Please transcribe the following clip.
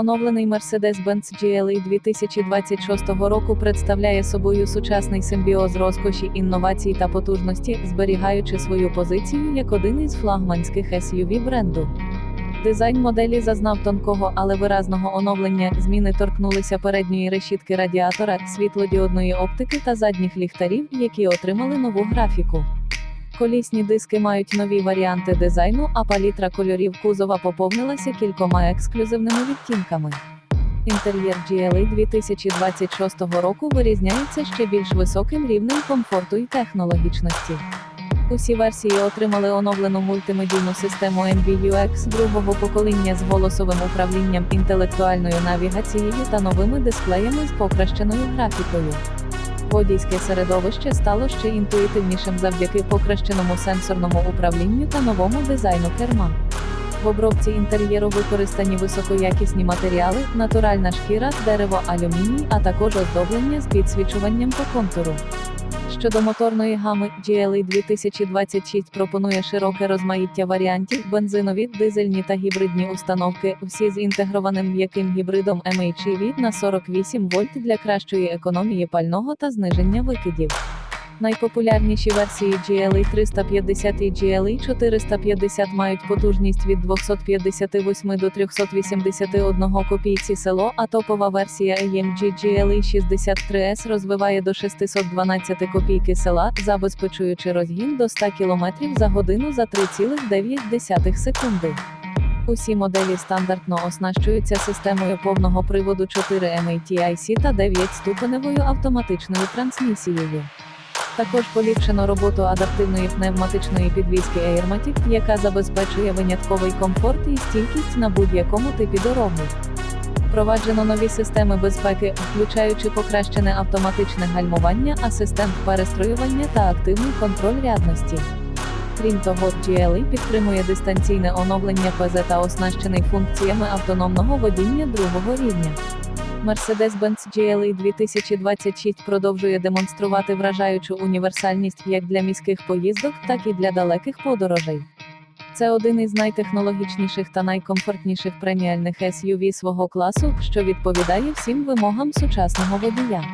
Оновлений Mercedes-Benz GLE 2026 року представляє собою сучасний симбіоз розкоші, інновацій та потужності, зберігаючи свою позицію як один із флагманських SUV бренду. Дизайн моделі зазнав тонкого, але виразного оновлення. Зміни торкнулися передньої решітки радіатора, світлодіодної оптики та задніх ліхтарів, які отримали нову графіку. Колісні диски мають нові варіанти дизайну, а палітра кольорів кузова поповнилася кількома ексклюзивними відтінками. Інтер'єр GLE 2026 року вирізняється ще більш високим рівнем комфорту і технологічності. Усі версії отримали оновлену мультимедійну систему NVUX другого покоління з голосовим управлінням, інтелектуальною навігацією та новими дисплеями з покращеною графікою. Водійське середовище стало ще інтуїтивнішим завдяки покращеному сенсорному управлінню та новому дизайну керма. В обробці інтер'єру використані високоякісні матеріали, натуральна шкіра, дерево, алюміній, а також оздоблення з підсвічуванням по контуру. Щодо моторної гами, GLE 2026 пропонує широке розмаїття варіантів, бензинові, дизельні та гібридні установки, всі з інтегрованим м'яким гібридом MHEV на 48 вольт для кращої економії пального та зниження викидів. Найпопулярніші версії GLE 350 і GLE 450 мають потужність від 258 до 381 копійці село, а топова версія AMG GLE 63S розвиває до 612 копійки села, забезпечуючи розгін до 100 км за годину за 3,9 секунди. Усі моделі стандартно оснащуються системою повного приводу 4 MATIC та 9-ступеневою автоматичною трансмісією. Також поліпшено роботу адаптивної пневматичної підвізки Airmatic, яка забезпечує винятковий комфорт і стійкість на будь-якому типі дороги. Впроваджено нові системи безпеки, включаючи покращене автоматичне гальмування, асистент перестроювання та активний контроль рядності. Крім того, GLE підтримує дистанційне оновлення ПЗ та оснащений функціями автономного водіння другого рівня. Mercedes-Benz GLE 2026 продовжує демонструвати вражаючу універсальність як для міських поїздок, так і для далеких подорожей. Це один із найтехнологічніших та найкомфортніших преміальних SUV свого класу, що відповідає всім вимогам сучасного водія.